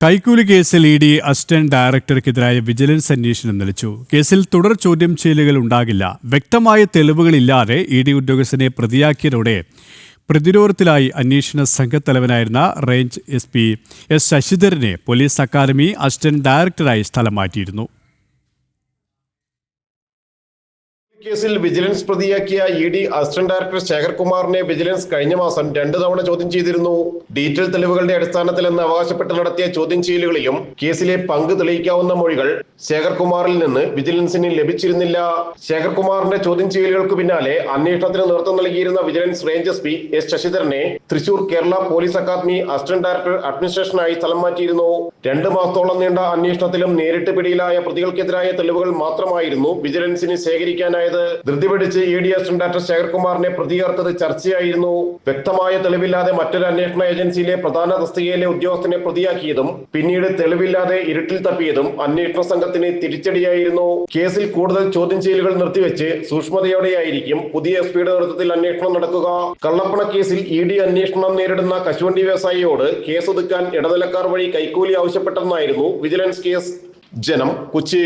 കൈക്കൂലി കേസിൽ E D assistant ഡയറക്ടർക്കെതിരായ വിജിലൻസ് അന്വേഷണം നിലച്ചു. കേസിൽ തുടർ ചോദ്യം ചെയ്യലുകൾ ഉണ്ടാകില്ല. വ്യക്തമായ തെളിവുകളില്ലാതെ ഇ ഡി ഉദ്യോഗസ്ഥനെ പ്രതിയാക്കിയതോടെ പ്രതിരോധത്തിലായി അന്വേഷണ സംഘത്തലവനായിരുന്ന റേഞ്ച് എസ് പി എസ് ശശിധരനെ പോലീസ് അക്കാദമി അസിസ്റ്റന്റ് ഡയറക്ടറായി സ്ഥലം മാറ്റിയിരുന്നു. കേസിൽ വിജിലൻസ് പ്രതിയാക്കിയ ഇ ഡി അസിസ്റ്റന്റ് ഡയറക്ടർ ശേഖർകുമാറിനെ വിജിലൻസ് കഴിഞ്ഞ മാസം രണ്ടു തവണ ചോദ്യം ചെയ്തിരുന്നു. ഡീറ്റെയിൽ തെളിവുകളുടെ അടിസ്ഥാനത്തിൽ അടിസ്ഥാനത്തിലെന്ന് അവകാശപ്പെട്ട് നടത്തിയ ചോദ്യം ചെയ്യലുകളിലും കേസിലെ പങ്ക് തെളിയിക്കാവുന്ന മൊഴികൾ ശേഖർകുമാറിൽ നിന്ന് വിജിലൻസിന് ലഭിച്ചിരുന്നില്ല. ശേഖർകുമാറിന്റെ ചോദ്യം ചെയ്യലുകൾക്ക് പിന്നാലെ അന്വേഷണത്തിന് നേതൃത്വം നൽകിയിരുന്ന vigilance range S P S ശശിധരനെ Thrissur Kerala police academy assistant director അഡ്മിനിസ്ട്രേഷനായി സ്ഥലം മാറ്റിയിരുന്നു രണ്ട് മാസത്തോളം നീണ്ട അന്വേഷണത്തിലും നേരിട്ട് പിടിയിലായ പ്രതികൾക്കെതിരായ തെളിവുകൾ മാത്രമായിരുന്നു വിജിലൻസിന് ശേഖരിക്കാനായത് ധൃതി പിടിച്ച് ഇ ഡി അസിസ്റ്റന്റ് ഡയറക്ടർ ശേഖർകുമാറിനെ പ്രതികർത്തത് ചർച്ചയായിരുന്നു. വ്യക്തമായ തെളിവില്ലാതെ മറ്റൊരു അന്വേഷണ ഏജൻസിയിലെ പ്രധാന തസ്തികയിലെ ഉദ്യോഗസ്ഥനെ പ്രതിയാക്കിയതും പിന്നീട് തെളിവില്ലാതെ ഇരുട്ടിൽ തപ്പിയതും അന്വേഷണ സംഘത്തിന് തിരിച്ചടിയായിരുന്നു. കേസിൽ കൂടുതൽ ചോദ്യം ചെയ്യലുകൾ നിർത്തിവെച്ച് സൂക്ഷ്മതയോടെയായിരിക്കും പുതിയ എസ് പിയുടെ നേതൃത്വത്തിൽ അന്വേഷണം നടക്കുക. കള്ളപ്പണ കേസിൽ ഇ ഡി അന്വേഷണം നേരിടുന്ന കശുവണ്ടി വ്യവസായിയോട് കേസ് ഒതുക്കാൻ ഇടനിലക്കാർ വഴി കൈക്കൂലി ആവശ്യപ്പെട്ടെന്നായിരുന്നു വിജിലൻസ് കേസ്. ജനം കൊച്ചി.